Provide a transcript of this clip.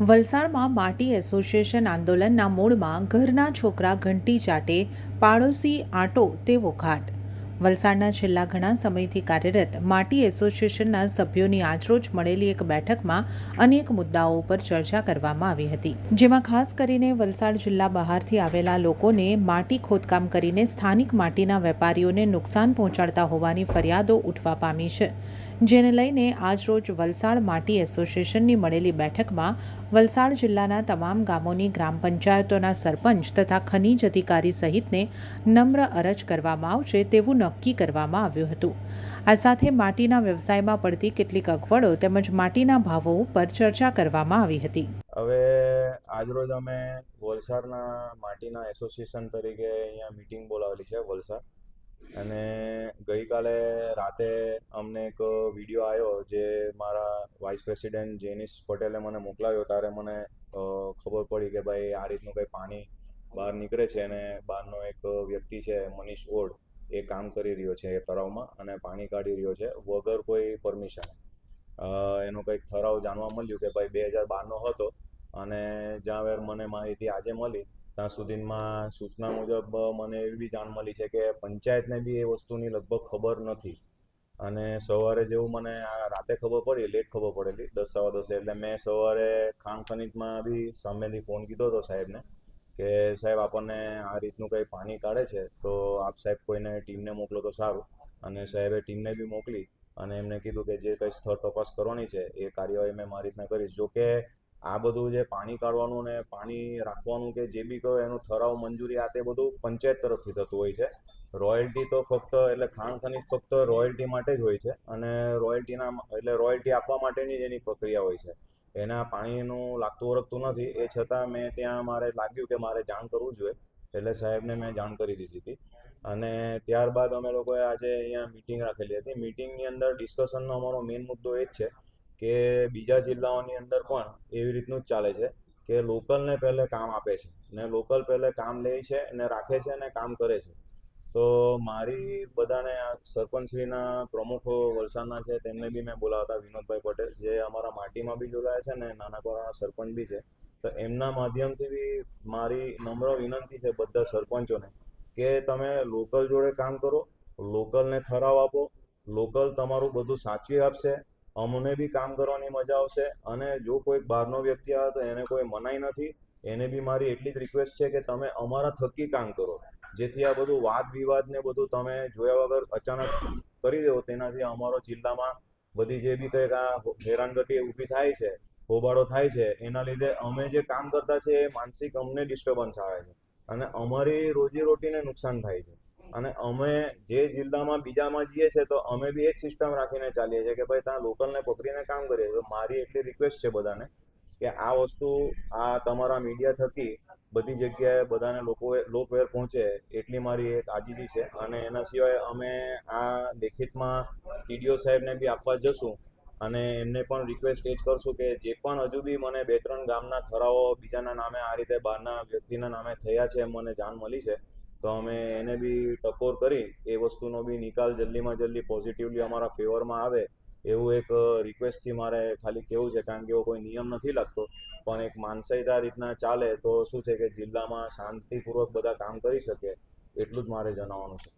વલસાડમાં માટી એસોસિએશન આંદોલનના મૂળમાં ઘરના છોકરા ઘંટી ચાટે, પાડોશી આંટો તેવો ઘાટ. વલસાડના છેલ્લા ઘણા સમયથી કાર્યરત માટી એસોસિએશનના સભ્યોની આજરોજ મળેલી એક બેઠકમાં અનેક મુદ્દાઓ પર ચર્ચા કરવામાં આવી હતી. જેમાં ખાસ કરીને વલસાડ જિલ્લા બહારથી આવેલા લોકોને માટી ખોદકામ કરીને સ્થાનિક માટીના વેપારીઓને નુકસાન પહોંચાડતા હોવાની ફરિયાદો ઉઠવા પામી છે. જેને લઈને આજરોજ વલસાડ માટી એસોસિએશનની મળેલી બેઠકમાં વલસાડ જિલ્લાના તમામ ગામોની ગ્રામ પંચાયતોના સરપંચ તથા ખનીજ અધિકારી સહિતને નમ્ર અરજ કરવામાં આવશે તેવું નક્કી કરવામાં આવ્યું હતું. આ સાથે માટીના વ્યવસાયમાં પડતી કેટલીક અગવડો તેમજ માટીના ભાવો ઉપર ચર્ચા કરવામાં આવી હતી. હવે આજરોજ અમે વલસાડના માટીના એસોસિએશન તરીકે અહીંયા મિટિંગ બોલાવેલી છે વલસાડ. અને ગઈકાલે રાતે અમને એક વીડિયો આવ્યો જે મારા વાઇસ પ્રેસિડેન્ટ જેનિસ પટેલે મને મોકલાવ્યો ત્યારે મને ખબર પડી કે ભાઈ આ રીતનું કંઈ પાણી બહાર નીકળે છે અને બહારનો એક વ્યક્તિ છે મનીષ ઓડ, એ કામ કરી રહ્યો છે એ તળાવમાં અને પાણી કાઢી રહ્યો છે વગર કોઈ પરમિશન એનો કંઈક ઠરાવ જાણવા મળ્યું કે ભાઈ બે હજાર બારનો હતો અને જ્યાં વેર મને માહિતી આજે મળી ત્યાં સુધીમાં સૂચના મુજબ મને એવી બી જાણ મળી છે કે પંચાયતને બી એ વસ્તુની લગભગ ખબર નથી. અને સવારે જેવું મને રાતે ખબર પડી લેટ ખબર પડેલી, દસ સવા દસે. એટલે મેં સવારે ખાણ ખનીજમાં બી સામેથી ફોન કીધો હતો સાહેબને કે, સાહેબ, આપણને આ રીતનું કંઈ પાણી કાઢે છે? તો આપ સાહેબ કોઈને ટીમને મોકલો તો સારું. અને સાહેબે ટીમને બી મોકલી અને એમને કીધું કે, જે કંઈ સ્થળ તપાસ કરવાની છે, એ કાર્યવાહી મેં મારી રીતના કરીશ. જો કે આ બધું જે પાણી કાઢવાનું ને પાણી રાખવાનું કે જે બી કહો એનું ઠરાવ, મંજૂરી, આ તે બધું પંચાયત તરફથી થતું હોય છે. રોયલ્ટી તો ફક્ત, એટલે ખાણ ખનીજ ફક્ત રોયલ્ટી માટે જ હોય છે અને રોયલ્ટીના એટલે રોયલ્ટી આપવા માટેની જ એની પ્રક્રિયા હોય છે. એના પાણીનું લાગતું ઓળખતું નથી, એ છતાં મેં ત્યાં મારે લાગ્યું કે મારે જાણ કરવું જોઈએ. એટલે સાહેબને મેં જાણ કરી દીધી હતી. અને ત્યારબાદ અમે લોકોએ આજે અહીંયા મિટિંગ રાખેલી હતી. મિટિંગની અંદર ડિસ્કશનનો અમારો મેઇન મુદ્દો એ જ છે કે બીજા જિલ્લાઓની અંદર પણ એવી રીતનું જ ચાલે છે કે લોકલને પહેલે કામ આપે છે ને લોકલ પહેલે કામ લે છે ને રાખે છે ને કામ કરે છે. તો મારી બધાને આ સરપંચશ્રીના પ્રમુખો વલસાડના છે તેમને બી મેં બોલાવતા વિનોદભાઈ પટેલ જે અમારા માટીમાં બી જોડાયા છે ને નાના કોરાના સરપંચ બી છે. તો એમના માધ્યમથી બી મારી નમ્ર વિનંતી છે બધા સરપંચોને કે તમે લોકલ જોડે કામ કરો, લોકલને ઠરાવ આપો, લોકલ તમારું બધું સાચવી આપશે અમને બી કામ કરવાની મજા આવશે અને જો કોઈ બહારનો વ્યક્તિ આવે તો એને કોઈ મનાઈ નથી. એને બી મારી એટલી જ રિક્વેસ્ટ છે કે તમે અમારા થકી કામ કરો. જેથી આ બધું વાદ વિવાદ ને બધું તમે જોયા વગર અચાનક કરી દો. તેનાથી અમારો જિલ્લામાં બધી જે બી કંઈક આ હેરાનગતિ ઊભી થાય છે, હોબાળો થાય છે, એના લીધે અમે જે કામ કરતા છે એ માનસિક અમને ડિસ્ટર્બન્સ આવે છે. અને અમારી રોજીરોટીને નુકસાન થાય છે. અને અમે જે જિલ્લામાં બીજામાં જઈએ છીએ, તો અમે બી એક સિસ્ટમ રાખીને ચાલીએ છીએ કે ભાઈ ત્યાં લોકલને પકડીને કામ કરીએ. તો મારી એટલી રિક્વેસ્ટ છે બધાને કે આ વસ્તુ આ તમારા મીડિયા થકી બધી જગ્યાએ બધાને લોકો લોકવેર પહોંચે એટલી મારી એક આજીજી છે. અને એના સિવાય અમે આ લેખિતમાં ટીડીઓ સાહેબને બી આપવા જશું અને એમને પણ રિક્વેસ્ટ એ જ કરશું કે જે પણ હજુ બી મને બે ત્રણ ગામના ઠરાવો બીજાના નામે આ રીતે બહારના વ્યક્તિના નામે થયા છે, એમ મને જાણ મળી છે. તો અમે એને બી ટકોર કરી, એ વસ્તુનો બી નિકાલ જલ્દીમાં જલ્દી પોઝિટિવલી અમારા ફેવરમાં આવે, એવું એક રિક્વેસ્ટથી મારે ખાલી કહેવું છે, કારણ કે એવો કોઈ નિયમ નથી લાગતો. પણ એક માનસાઈતા રીતના ચાલે તો શું છે કે જિલ્લામાં શાંતિપૂર્વક બધા કામ કરી શકે, એટલું જ મારે જણાવવાનું છે.